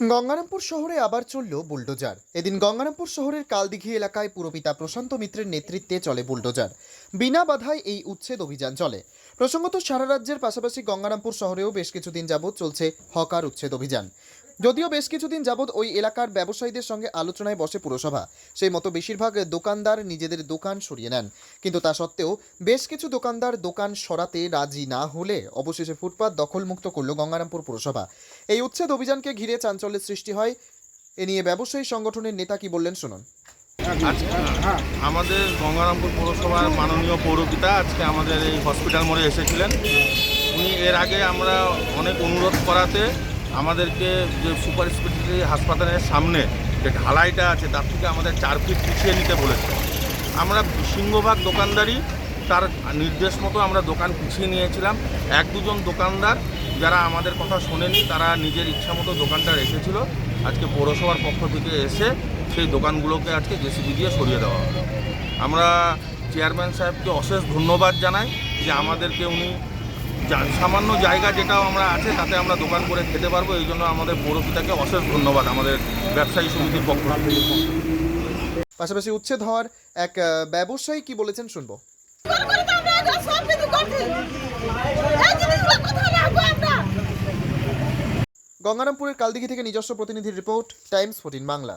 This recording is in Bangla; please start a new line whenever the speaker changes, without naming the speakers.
গঙ্গারামপুর শহরে আবার চলল বুলডোজার। এদিন গঙ্গারামপুর শহরের কালদিঘি এলাকায় পুরপিতা প্রশান্ত মিত্রের নেতৃত্বে চলে বুলডোজার। বিনা বাধায় এই উচ্ছেদ অভিযান চলে। প্রসঙ্গত সারা রাজ্যের পাশাপাশি গঙ্গারামপুর শহরেও বেশ কিছুদিন যাবৎ চলছে হকার উচ্ছেদ অভিযান। যদিও বেশ কিছুদিন যাবৎ ওই এলাকার ব্যবসায়ীদের সঙ্গে আলোচনায় বসে পুরসভা। সেই মতো বেশিরভাগ দোকানদার নিজেদের দোকান সরিয়ে নেন। কিন্তু তা সত্ত্বেও বেশ কিছু দোকানদার দোকান সরাতে রাজি না হলে অবশেষে ফুটপাত দখলমুক্ত করল গঙ্গারামপুর পুরসভা। এই উচ্ছেদ অভিযানকে ঘিরে চাঞ্চল্যের সৃষ্টি হয়। এ নিয়ে ব্যবসায়ী সংগঠনের নেতা কি বললেন শুনুন।
আমাদের গঙ্গারামপুর পৌরসভার মাননীয় পৌরপিতা আজকে আমাদের এই হসপিটাল মোড়ে এসেছিলেন। উনি এর আগে আমরা অনেক অনুরোধ করাতে আমাদেরকে যে সুপার স্পেশালিটি হাসপাতালের সামনে যে ঢালাইটা আছে, তার থেকে আমাদের চার ফিট পিছিয়ে নিতে বলেছে। আমরা সিংহভাগ দোকানদারই, তার নির্দেশ মতো আমরা দোকান পিছিয়ে নিয়েছিলাম। এক দুজন দোকানদার যারা আমাদের কথা শোনেনি, তারা নিজের ইচ্ছা মতো দোকানটা রেখেছিল। আজকে পৌরসভার পক্ষ থেকে এসে সেই দোকানগুলোকে আজকে জেসিবি দিয়ে সরিয়ে দেওয়া হবে আমরা চেয়ারম্যান সাহেবকে অশেষ ধন্যবাদ জানাই যে আমাদেরকে উনি সামান্য জায়গা যেটাও আমরা আছে, তাতে আমরা দোকান করে খেতে পারব। এই জন্য আমাদের পৌরপিতাকে অশেষ ধন্যবাদ, আমাদের ব্যবসায়ী সমিতির পক্ষ
পাশাপাশি উচ্ছেদ হওয়ার এক ব্যবসায়ী কি বলেছেন শুনব। গঙ্গারামপুরের কালদিঘি থেকে নিজস্ব প্রতিনিধির রিপোর্ট, টাইমস ফোর্টিন বাংলা।